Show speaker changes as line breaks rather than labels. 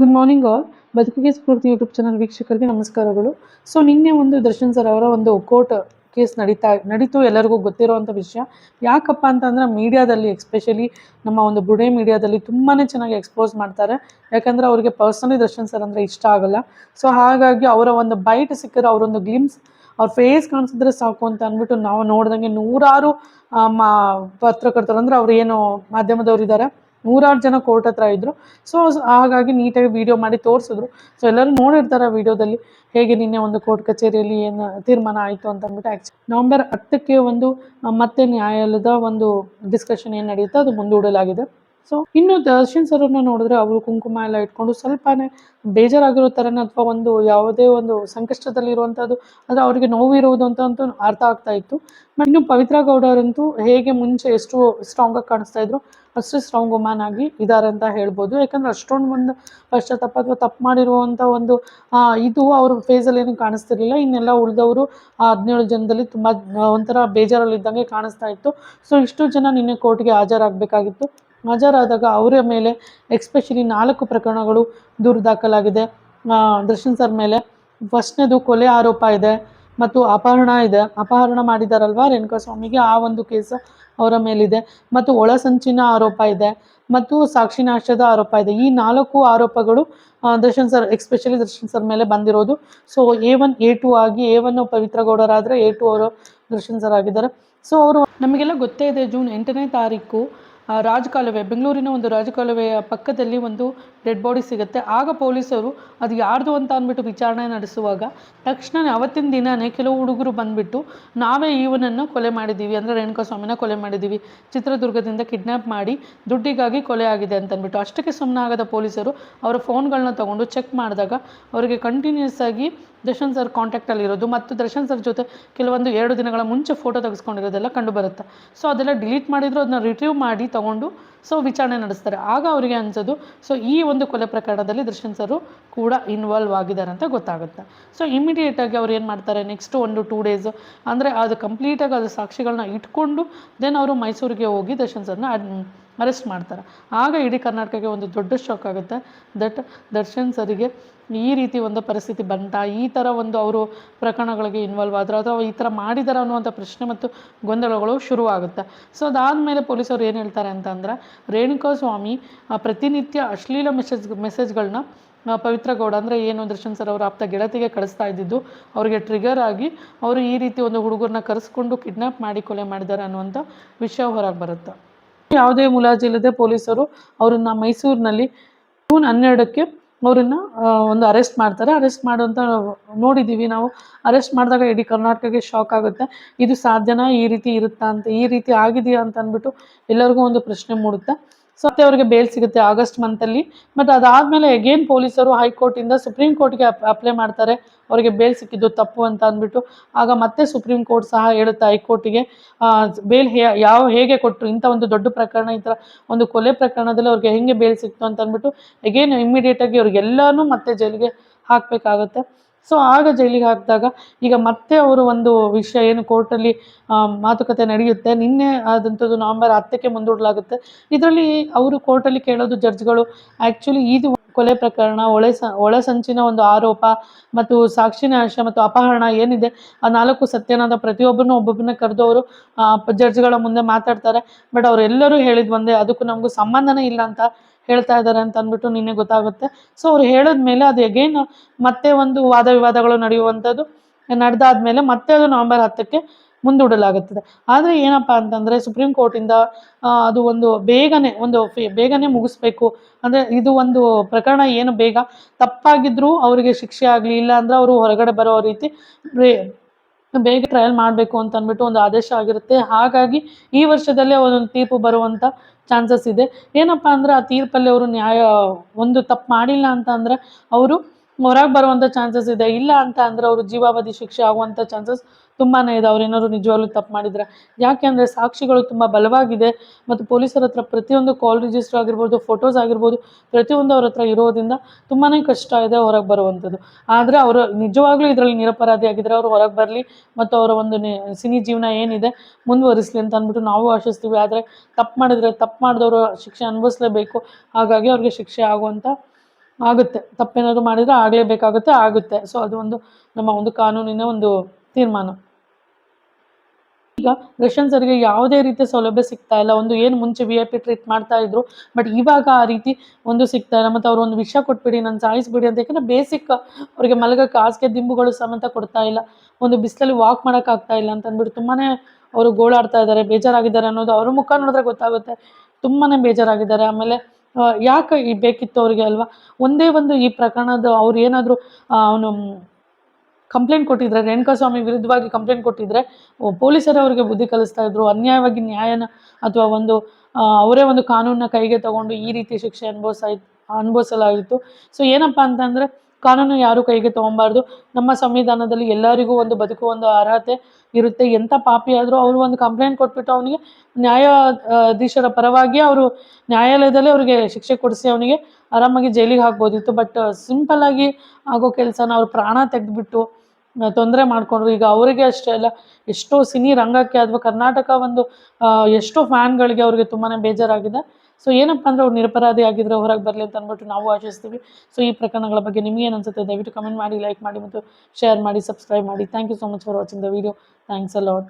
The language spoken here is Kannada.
ಗುಡ್ ಮಾರ್ನಿಂಗ್ ಆಲ್ ಬದುಕಿಗೆ ಸ್ಫೂರ್ತಿ ಯೂಟ್ಯೂಬ್ ಚಾನಲ್ ವೀಕ್ಷಕರಿಗೆ ನಮಸ್ಕಾರಗಳು. ಸೊ ನಿನ್ನೆ ಒಂದು ದರ್ಶನ್ ಸರ್ ಅವರ ಒಂದು ಕೋರ್ಟ್ ಕೇಸ್ ನಡೀತಾ, ನಡೀತು ಎಲ್ಲರಿಗೂ ಗೊತ್ತಿರುವಂಥ ವಿಷಯ. ಯಾಕಪ್ಪ ಅಂತಂದ್ರೆ ಮೀಡಿಯಾದಲ್ಲಿ ಎಕ್ಸ್ಪೆಷಲಿ ನಮ್ಮ ಒಂದು ಬುಡೆ ಮೀಡಿಯಾದಲ್ಲಿ ತುಂಬಾ ಚೆನ್ನಾಗಿ ಎಕ್ಸ್ಪೋಸ್ ಮಾಡ್ತಾರೆ. ಯಾಕಂದರೆ ಅವರಿಗೆ ಪರ್ಸನಲಿ ದರ್ಶನ್ ಸರ್ ಅಂದರೆ ಇಷ್ಟ ಆಗಲ್ಲ. ಸೊ ಹಾಗಾಗಿ ಅವರ ಒಂದು ಬೈಟ್ ಸಿಕ್ಕರೆ ಅವರೊಂದು ಗ್ಲಿಮ್ಸ್ ಅವ್ರ ಫೇಸ್ ಕಾಣಿಸಿದ್ರೆ ಸಾಕು ಅಂತ ಅಂದ್ಬಿಟ್ಟು ನಾವು ನೋಡ್ದಂಗೆ ನೂರಾರು ಮಾ, ಪತ್ರಕರ್ತರು ಅಂದರೆ ಅವ್ರು ಏನು ಮಾಧ್ಯಮದವ್ರು ಇದ್ದಾರೆ. ನೂರಾರು ಜನ ಕೋರ್ಟ್ ಹತ್ರ ಇದ್ದರು ಸೊ ಹಾಗಾಗಿ ನೀಟಾಗಿ ವಿಡಿಯೋ ಮಾಡಿ ತೋರಿಸಿದ್ರು. ಸೊ ಎಲ್ಲರೂ ನೋಡಿರ್ತಾರೆ ವಿಡಿಯೋದಲ್ಲಿ ಹೇಗೆ ನಿನ್ನೆ ಒಂದು ಕೋರ್ಟ್ ಕಚೇರಿಯಲ್ಲಿ ಏನು ತೀರ್ಮಾನ ಆಯಿತು ಅಂತ ಅಂದ್ಬಿಟ್ಟು ಆ್ಯಕ್ಚು ನವೆಂಬರ್ ಹತ್ತಕ್ಕೆ ಒಂದು, ಮತ್ತೆ ನ್ಯಾಯಾಲಯದ ಒಂದು ಡಿಸ್ಕಷನ್ ಏನು ನಡೆಯುತ್ತೆ ಅದು ಮುಂದೂಡಲಾಗಿದೆ. ಸೊ ಇನ್ನು ದರ್ಶನ್ ಸರ್ನ ನೋಡಿದ್ರೆ ಅವರು ಕುಂಕುಮ ಎಲ್ಲ ಇಟ್ಕೊಂಡು ಸ್ವಲ್ಪನೇ ಬೇಜಾರಾಗಿರೋ ತರನ ಅಥವಾ ಒಂದು ಯಾವುದೇ ಒಂದು ಸಂಕಷ್ಟದಲ್ಲಿ ಸಂಕಷ್ಟದಲ್ಲಿರುವಂಥದ್ದು ಅಂದರೆ ಅವರಿಗೆ ನೋವಿರುವುದು ಅಂತ ಅಂತೂ ಅರ್ಥ ಆಗ್ತಾ ಇತ್ತು. ಇನ್ನು ಪವಿತ್ರ ಗೌಡರಂತೂ ಹೇಗೆ ಮುಂಚೆ ಎಷ್ಟು ಸ್ಟ್ರಾಂಗ್ ಆಗಿ ಕಾಣಿಸ್ತಾ ಇದ್ರು, ಅಷ್ಟು ಸ್ಟ್ರಾಂಗ್ ವುಮನ್ ಆಗಿ ಇದ್ದಾರೆ ಅಂತ ಹೇಳ್ಬೋದು. ಯಾಕಂದ್ರೆ ಅಷ್ಟೊಂದು ಒಂದು ಪಶ್ಚಾತ್ತಾಪ ಅಥವಾ ತಪ್ಪು ಮಾಡಿರುವಂಥ ಒಂದು ಇದು ಅವ್ರ ಫೇಸಲ್ಲಿ ಏನು ಕಾಣಿಸ್ತಿರ್ಲಿಲ್ಲ. ಇನ್ನೆಲ್ಲ ಉಳಿದವರು ಹದಿನೇಳು ಜನದಲ್ಲಿ ತುಂಬ ಒಂಥರ ಬೇಜಾರಲ್ಲಿದ್ದಂಗೆ ಕಾಣಿಸ್ತಾ ಇತ್ತು. ಸೊ ಇಷ್ಟು ಜನ ನಿನ್ನೆ ಕೋರ್ಟ್ಗೆ ಹಾಜರಾಗಬೇಕಾಗಿತ್ತು. ಹಾಜರಾದಾಗ ಅವರ ಮೇಲೆ ಎಕ್ಸ್ಪೆಷಲಿ ನಾಲ್ಕು ಪ್ರಕರಣಗಳು ದೂರು ದಾಖಲಾಗಿದೆ ದರ್ಶನ್ ಸರ್ ಮೇಲೆ ಫಸ್ಟ್ನೇದು ಕೊಲೆ ಆರೋಪ ಇದೆ ಮತ್ತು ಅಪಹರಣ ಇದೆ. ಅಪಹರಣ ಮಾಡಿದಾರಲ್ವಾ ರೇಣುಕಾಸ್ವಾಮಿಗೆ? ಆ ಒಂದು ಕೇಸ್ ಅವರ ಮೇಲಿದೆ. ಮತ್ತು ಒಳಸಂಚಿನ ಆರೋಪ ಇದೆ. ಮತ್ತು ಸಾಕ್ಷಿನಾಶದ ಆರೋಪ ಇದೆ. ಈ ನಾಲ್ಕು ಆರೋಪಗಳು Darshan sir especially Darshan sir ಮೇಲೆ ಬಂದಿರೋದು. So A one A two ಆಗಿ ಎ ಒನ್ ಪವಿತ್ರ ಗೌಡರಾದರೆ ಎ ಟು ಅವರು ದರ್ಶನ್ ಸರ್ ಆಗಿದ್ದಾರೆ. ಸೊ ಅವರು, ನಮಗೆಲ್ಲ ಗೊತ್ತೇ ಇದೆ, ಜೂನ್ ಎಂಟನೇ ತಾರೀಕು ರಾಜಕಾಲುವೆ, ಬೆಂಗಳೂರಿನ ಒಂದು ರಾಜಕಾಲುವೆಯ ಪಕ್ಕದಲ್ಲಿ ಒಂದು ಡೆಡ್ ಬಾಡಿ ಸಿಗುತ್ತೆ. ಆಗ ಪೊಲೀಸರು ಅದು ಯಾರ್ದು ಅಂತ ಅಂದ್ಬಿಟ್ಟು ವಿಚಾರಣೆ ನಡೆಸುವಾಗ ತಕ್ಷಣ ಅವತ್ತಿನ ದಿನವೇ ಕೆಲವು ಹುಡುಗರು ಬಂದ್ಬಿಟ್ಟು, ನಾವೇ ಇವನನ್ನು ಕೊಲೆ ಮಾಡಿದ್ದೀವಿ. ಅಂದರೆ ರೇಣುಕಾ ಸ್ವಾಮಿನ ಕೊಲೆ ಮಾಡಿದ್ದೀವಿ. ಚಿತ್ರದುರ್ಗದಿಂದ ಕಿಡ್ನ್ಯಾಪ್ ಮಾಡಿ ದುಡ್ಡಿಗಾಗಿ ಕೊಲೆ ಆಗಿದೆ ಅಂತಂದ್ಬಿಟ್ಟು ಅಷ್ಟಕ್ಕೆ ಸುಮ್ಮನಾಗದ ಪೊಲೀಸರು ಅವರ ಫೋನ್ಗಳನ್ನ ತಗೊಂಡು ಚೆಕ್ ಮಾಡಿದಾಗ ಅವರಿಗೆ ಕಂಟಿನ್ಯೂಸ್ ಆಗಿ ದರ್ಶನ್ ಸರ್ ಕಾಂಟ್ಯಾಕ್ಟಲ್ಲಿರೋದು ಮತ್ತು ದರ್ಶನ್ ಸರ್ ಜೊತೆ ಕೆಲವೊಂದು ಎರಡು ದಿನಗಳ ಮುಂಚೆ ಫೋಟೋ ತೆಗೆಸ್ಕೊಂಡಿರೋದೆಲ್ಲ ಕಂಡು ಬರುತ್ತೆ. ಸೊ ಅದೆಲ್ಲ ಡಿಲೀಟ್ ಮಾಡಿದ್ರು, ಅದನ್ನ ರಿಟ್ರೀವ್ ಮಾಡಿ ತಗೊಂಡು ಸೊ ವಿಚಾರಣೆ ನಡೆಸ್ತಾರೆ. ಆಗ ಅವರಿಗೆ ಅನ್ಸೋದು, ಸೊ ಈ ಒಂದು ಕೊಲೆ ಪ್ರಕರಣದಲ್ಲಿ ದರ್ಶನ್ ಸರು ಕೂಡ ಇನ್ವಾಲ್ವ್ ಆಗಿದ್ದಾರೆ ಅಂತ ಗೊತ್ತಾಗುತ್ತೆ. ಸೊ ಇಮಿಡಿಯೇಟಾಗಿ ಅವ್ರು ಏನು ಮಾಡ್ತಾರೆ ನೆಕ್ಸ್ಟ್ ಒಂದು ಟೂ ಡೇಸ್ ಅಂದರೆ ಅದು ಕಂಪ್ಲೀಟಾಗಿ ಅದು ಸಾಕ್ಷಿಗಳನ್ನ ಇಟ್ಕೊಂಡು ದೆನ್ ಅವರು ಮೈಸೂರಿಗೆ ಹೋಗಿ ದರ್ಶನ್ ಸರ್ನ ಅರೆಸ್ಟ್ ಮಾಡ್ತಾರೆ. ಆಗ ಇಡೀ ಕರ್ನಾಟಕಕ್ಕೆ ಒಂದು ದೊಡ್ಡ ಶಾಕ್ ಆಗುತ್ತೆ. ದಟ್ ದರ್ಶನ್ ಸರಿಗೆ ಈ ರೀತಿ ಒಂದು ಪರಿಸ್ಥಿತಿ ಬಂತ, ಈ ಥರ ಒಂದು ಅವರು ಪ್ರಕರಣಗಳಿಗೆ ಇನ್ವಾಲ್ವ್ ಆದ್ರೆ, ಅಥವಾ ಈ ಥರ ಮಾಡಿದಾರ ಅನ್ನುವಂಥ ಪ್ರಶ್ನೆ ಮತ್ತು ಗೊಂದಲಗಳು ಶುರುವಾಗುತ್ತೆ. ಸೊ ಅದಾದಮೇಲೆ ಪೊಲೀಸರು ಏನು ಹೇಳ್ತಾರೆ ಅಂತಂದ್ರೆ, ರೇಣುಕಾ ಸ್ವಾಮಿ ಪ್ರತಿನಿತ್ಯ ಅಶ್ಲೀಲ ಮೆಸೇಜ್ ಮೆಸೇಜ್ಗಳನ್ನ ಪವಿತ್ರ ಗೌಡ ಅಂದರೆ ಏನು ದರ್ಶನ್ ಸರ್ ಅವರ ಆಪ್ತ ಗೆಳತಿಗೆ ಕಳಿಸ್ತಾ ಇದ್ದಿದ್ದು, ಅವರಿಗೆ ಟ್ರಿಗರ್ ಆಗಿ ಅವರು ಈ ರೀತಿ ಒಂದು ಹುಡುಗರನ್ನ ಕರೆಸ್ಕೊಂಡು ಕಿಡ್ನಾಪ್ ಮಾಡಿ ಕೊಲೆ ಮಾಡಿದ್ದಾರೆ ಅನ್ನುವಂಥ ವಿಷಯ ಹೊರಗೆ ಬರುತ್ತೆ. ಯಾವುದೇ ಮುಲಾಜಿ ಇಲ್ಲದೆ ಪೊಲೀಸರು ಅವರನ್ನ ಮೈಸೂರಿನಲ್ಲಿ ಜೂನ್ ಹನ್ನೆರಡಕ್ಕೆ ಅವರನ್ನು ಒಂದು ಅರೆಸ್ಟ್ ಮಾಡ್ತಾರೆ. ಅರೆಸ್ಟ್ ಮಾಡುವಂತ ನೋಡಿದ್ದೀವಿ ನಾವು. ಅರೆಸ್ಟ್ ಮಾಡಿದಾಗ ಇಡೀ ಕರ್ನಾಟಕಕ್ಕೆ ಶಾಕ್ ಆಗುತ್ತೆ. ಇದು ಸಾಧ್ಯನಾ? ಈ ರೀತಿ ಇರುತ್ತಾ ಅಂತ, ಈ ರೀತಿ ಆಗಿದೆಯಾ ಅಂತ ಅಂದ್ಬಿಟ್ಟು ಎಲ್ಲರಿಗೂ ಒಂದು ಪ್ರಶ್ನೆ ಮೂಡುತ್ತೆ. ಮತ್ತೆ ಅವರಿಗೆ ಬೇಲ್ ಸಿಗುತ್ತೆ ಆಗಸ್ಟ್ ಮಂತಲ್ಲಿ ಬಟ್ ಅದಾದಮೇಲೆ ಅಗೇನ್ ಪೊಲೀಸರು ಹೈಕೋರ್ಟಿಂದ ಸುಪ್ರೀಂ ಕೋರ್ಟ್ಗೆ ಅಪ್ಲೈ ಮಾಡ್ತಾರೆ. ಅವರಿಗೆ ಬೇಲ್ ಸಿಕ್ಕಿದ್ದು ತಪ್ಪು ಅಂತ ಅಂದ್ಬಿಟ್ಟು. ಆಗ ಮತ್ತೆ ಸುಪ್ರೀಂ ಕೋರ್ಟ್ ಸಹ ಹೇಳುತ್ತೆ ಹೈಕೋರ್ಟಿಗೆ ಬೇಲ್ ಹೇ, ಯಾವ ಹೇಗೆ ಕೊಟ್ಟರು ಇಂಥ ಒಂದು ದೊಡ್ಡ ಪ್ರಕರಣ, ಈ ಥರ ಒಂದು ಕೊಲೆ ಪ್ರಕರಣದಲ್ಲಿ ಅವ್ರಿಗೆ ಹೆಂಗೆ ಬೇಲ್ ಸಿಕ್ತು ಅಂತ ಅಂದ್ಬಿಟ್ಟು ಅಗೇನ್ ಇಮ್ಮಿಡಿಯೇಟಾಗಿ ಅವ್ರಿಗೆಲ್ಲನೂ ಮತ್ತೆ ಜೈಲಿಗೆ ಹಾಕಬೇಕಾಗತ್ತೆ. ಸೊ ಆಗ ಜೈಲಿಗೆ ಹಾಕಿದಾಗ ಈಗ ಮತ್ತೆ ಅವರು ಒಂದು ವಿಷಯ ಏನು ಕೋರ್ಟಲ್ಲಿ ಮಾತುಕತೆ ನಡೆಯುತ್ತೆ. ನಿನ್ನೆ ಆದಂಥದ್ದು ನವೆಂಬರ್ ಹತ್ತಕ್ಕೆ ಮುಂದೂಡಲಾಗುತ್ತೆ. ಇದರಲ್ಲಿ ಅವರು ಕೋರ್ಟಲ್ಲಿ ಕೇಳೋದು ಜಡ್ಜ್ಗಳು ಆ್ಯಕ್ಚುಲಿ ಇದು ಕೊಲೆ ಪ್ರಕರಣ, ಒಳೆ ಸ ಒಳಸಂಚಿನ ಒಂದು ಆರೋಪ ಮತ್ತು ಸಾಕ್ಷಿನಾಶ ಮತ್ತು ಅಪಹರಣ ಏನಿದೆ, ಆ ನಾಲ್ಕು ಸತ್ಯನಾದ ಪ್ರತಿಯೊಬ್ಬರನ್ನು ಒಬ್ಬೊಬ್ಬರನ್ನ ಕರೆದು ಅವರು ಜಡ್ಜ್ಗಳ ಮುಂದೆ ಮಾತಾಡ್ತಾರೆ. ಬಟ್ ಅವರೆಲ್ಲರೂ ಹೇಳಿದ್ ಒಂದೇ, ಅದಕ್ಕೂ ನಮಗೂ ಸಂಬಂಧನೇ ಇಲ್ಲ ಅಂತ ಹೇಳ್ತಾ ಇದ್ದಾರೆ ಅಂತ ಅಂದ್ಬಿಟ್ಟು ನಿನ್ನೆ ಗೊತ್ತಾಗುತ್ತೆ. ಸೊ ಅವ್ರು ಹೇಳಿದ್ಮೇಲೆ ಅದು ಎಗೈನ್ ಮತ್ತೆ ಒಂದು ವಾದ ವಿವಾದಗಳು ನಡೆಯುವಂಥದ್ದು ನಡೆದಾದ್ಮೇಲೆ ಮತ್ತೆ ಅದು ನವೆಂಬರ್ ಹತ್ತಕ್ಕೆ ಮುಂದೂಡಲಾಗುತ್ತದೆ. ಆದರೆ ಏನಪ್ಪ ಅಂತಂದರೆ ಸುಪ್ರೀಂ ಕೋರ್ಟಿಂದ ಅದು ಒಂದು ಬೇಗನೆ ಒಂದು ಬೇಗನೆ ಮುಗಿಸ್ಬೇಕು. ಅಂದರೆ ಇದು ಒಂದು ಪ್ರಕರಣ ಏನು ಬೇಗ ತಪ್ಪಾಗಿದ್ದರೂ ಅವರಿಗೆ ಶಿಕ್ಷೆ ಆಗಲಿ ಇಲ್ಲ ಅವರು ಹೊರಗಡೆ ಬರೋ ರೀತಿ ಬೇಗ ಟ್ರಯಲ್ ಮಾಡಬೇಕು ಅಂತ ಅಂದ್ಬಿಟ್ಟು ಒಂದು ಆದೇಶ ಆಗಿರುತ್ತೆ. ಹಾಗಾಗಿ ಈ ವರ್ಷದಲ್ಲೇ ಒಂದೊಂದು ತೀರ್ಪು ಬರುವಂಥ ಚಾನ್ಸಸ್ ಇದೆ. ಏನಪ್ಪ ಅಂದ್ರೆ ಆ ತೀರ್ಪಲ್ಲಿ ಅವರು ನ್ಯಾಯ, ಒಂದು ತಪ್ಪು ಮಾಡಿಲ್ಲ ಅಂತ ಅಂದ್ರೆ ಅವರು ಹೊರಗೆ ಬರುವಂಥ ಚಾನ್ಸಸ್ ಇದೆ. ಇಲ್ಲ ಅಂತ ಅಂದ್ರೆ ಅವರು ಜೀವಾವಧಿ ಶಿಕ್ಷೆ ಆಗುವಂಥ ಚಾನ್ಸಸ್ ತುಂಬಾ ಇದೆ. ಅವ್ರೇನಾದ್ರು ನಿಜವಾಗ್ಲೂ ತಪ್ಪು ಮಾಡಿದ್ರೆ. ಯಾಕೆ ಅಂದರೆ ಸಾಕ್ಷಿಗಳು ತುಂಬ ಬಲವಾಗಿದೆ. ಮತ್ತು ಪೊಲೀಸರ ಹತ್ರ ಪ್ರತಿಯೊಂದು ಕಾಲ್ ರಿಜಿಸ್ಟರ್ ಆಗಿರ್ಬೋದು ಫೋಟೋಸ್ ಆಗಿರ್ಬೋದು, ಪ್ರತಿಯೊಂದು ಅವ್ರ ಹತ್ರ ಇರೋದ್ರಿಂದ ತುಂಬಾ ಕಷ್ಟ ಇದೆ ಹೊರಗೆ ಬರುವಂಥದ್ದು ಆದರೆ ಅವರು ನಿಜವಾಗ್ಲೂ ಇದರಲ್ಲಿ ನಿರಪರಾಧಿ ಆಗಿದ್ದರೆ ಅವರು ಹೊರಗೆ ಬರಲಿ ಮತ್ತು ಅವರ ಒಂದು ಸಿನಿ ಜೀವನ ಏನಿದೆ ಮುಂದುವರಿಸಲಿ ಅಂತ ಅಂದ್ಬಿಟ್ಟು ನಾವು ಆಶಿಸ್ತೀವಿ. ಆದರೆ ತಪ್ಪು ಮಾಡಿದರೆ, ತಪ್ಪು ಮಾಡಿದವರು ಶಿಕ್ಷೆ ಅನುಭವಿಸ್ಲೇಬೇಕು. ಹಾಗಾಗಿ ಅವ್ರಿಗೆ ಶಿಕ್ಷೆ ಆಗುವಂಥ ಆಗುತ್ತೆ. ತಪ್ಪೇನಾದ್ರು ಮಾಡಿದರೆ ಆಗಲೇಬೇಕಾಗುತ್ತೆ, ಆಗುತ್ತೆ. ಸೊ ಅದು ಒಂದು ನಮ್ಮ ಒಂದು ಕಾನೂನಿನ ಒಂದು ತೀರ್ಮಾನ. ಈಗ ರಷ್ಯನ್ಸರಿಗೆ ಸರ್ಗೆ ಯಾವುದೇ ರೀತಿಯ ಸೌಲಭ್ಯ ಸಿಗ್ತಾ ಇಲ್ಲ. ಒಂದು ಏನು ಮುಂಚೆ ವಿ ಐ ಪಿ ಟ್ರೀಟ್ ಮಾಡ್ತಾ ಇದ್ರು ಬಟ್ ಇವಾಗ ಆ ರೀತಿ ಒಂದು ಸಿಗ್ತಾ ಇಲ್ಲ. ಮತ್ತು ಅವ್ರು ಒಂದು ವಿಷ ಕೊಟ್ಬಿಡಿ, ನಾನು ಸಾಯಿಸ್ಬಿಡಿ ಅಂತ. ಯಾಕಂದರೆ ಬೇಸಿಕ್ ಅವರಿಗೆ ಮಲಗಕ್ಕೆ ಹಾಸಿಗೆ ದಿಂಬುಗಳು ಸಮೇತ ಕೊಡ್ತಾ ಇಲ್ಲ. ಒಂದು ಬಿಸಿಲಲ್ಲಿ ವಾಕ್ ಮಾಡೋಕ್ಕಾಗ್ತಾ ಇಲ್ಲ ಅಂತ ಅಂದ್ಬಿಟ್ಟು ತುಂಬಾ ಅವರು ಗೋಳಾಡ್ತಾ ಇದ್ದಾರೆ, ಬೇಜಾರಾಗಿದ್ದಾರೆ ಅನ್ನೋದು ಅವ್ರ ಮುಖ ನೋಡಿದ್ರೆ ಗೊತ್ತಾಗುತ್ತೆ. ತುಂಬಾ ಬೇಜಾರಾಗಿದ್ದಾರೆ. ಆಮೇಲೆ ಯಾಕೆ ಬೇಕಿತ್ತು ಅವ್ರಿಗೆ ಅಲ್ವಾ? ಒಂದೇ ಒಂದು ಈ ಪ್ರಕರಣದ ಅವ್ರು ಏನಾದರೂ ಅವನು ಕಂಪ್ಲೇಂಟ್ ಕೊಟ್ಟಿದ್ರೆ, ರೇಣುಕಾಸ್ವಾಮಿ ವಿರುದ್ಧವಾಗಿ ಕಂಪ್ಲೇಂಟ್ ಕೊಟ್ಟಿದ್ರೆ ಪೊಲೀಸರು ಅವರಿಗೆ ಬುದ್ಧಿ ಕಲಿಸ್ತಾ ಇದ್ರು. ಅನ್ಯಾಯವಾಗಿ ನ್ಯಾಯನ ಅಥವಾ ಒಂದು ಅವರೇ ಒಂದು ಕಾನೂನನ್ನ ಕೈಗೆ ತಗೊಂಡು ಈ ರೀತಿ ಶಿಕ್ಷೆ ಅನುಭವಿಸ, ಅನುಭವಿಸಲಾಗಿತ್ತು. ಸೊ ಏನಪ್ಪ ಅಂತಂದರೆ, ಕಾನೂನು ಯಾರು ಕೈಗೆ ತಗೊಬಾರ್ದು. ನಮ್ಮ ಸಂವಿಧಾನದಲ್ಲಿ ಎಲ್ಲರಿಗೂ ಒಂದು ಬದುಕು, ಒಂದು ಅರ್ಹತೆ ಇರುತ್ತೆ. ಎಂಥ ಪಾಪಿ ಆದರೂ ಅವರು ಒಂದು ಕಂಪ್ಲೇಂಟ್ ಕೊಟ್ಬಿಟ್ಟು ಅವನಿಗೆ ನ್ಯಾಯಾಧೀಶರ ಪರವಾಗಿ ಅವರು ನ್ಯಾಯಾಲಯದಲ್ಲೇ ಅವರಿಗೆ ಶಿಕ್ಷೆ ಕೊಡಿಸಿ ಅವನಿಗೆ ಆರಾಮಾಗಿ ಜೈಲಿಗೆ ಹಾಕ್ಬೋದಿತ್ತು. ಬಟ್ ಸಿಂಪಲ್ ಆಗಿ ಆಗೋ ಕೆಲಸನ ಅವ್ರು ಪ್ರಾಣ ತೆಗೆದ್ಬಿಟ್ಟು ತೊಂದರೆ ಮಾಡಿಕೊಂಡ್ರು. ಈಗ ಅವರಿಗೆ ಅಷ್ಟೇ ಅಲ್ಲ, ಎಷ್ಟೋ ಸಿನಿ ರಂಗಕ್ಕೆ ಅಥವಾ ಕರ್ನಾಟಕ ಒಂದು ಎಷ್ಟೋ ಫ್ಯಾನ್ಗಳಿಗೆ ಅವ್ರಿಗೆ ತುಂಬಾ ಬೇಜಾರಾಗಿದೆ. ಸೊ ಏನಪ್ಪ ಅಂದರೆ ಅವ್ರು ನಿರಪರಾಧಿ ಆಗಿದ್ರೆ ಹೊರಗೆ ಬರಲಿ ಅಂತ ಅಂದ್ಬಿಟ್ಟು ನಾವು ಆಶಿಸ್ತೀವಿ. ಸೊ ಈ ಪ್ರಕರಣಗಳ ಬಗ್ಗೆ ನಿಮಗೆ ಏನು ಅನ್ಸುತ್ತೆ ದಯವಿಟ್ಟು ಕಮೆಂಟ್ ಮಾಡಿ ಲೈಕ್ ಮಾಡಿ ಮತ್ತು ಶೇರ್ ಮಾಡಿ ಸಬ್ಸ್ಕ್ರೈಬ್ ಮಾಡಿ. Thank you so much for watching the video thanks a lot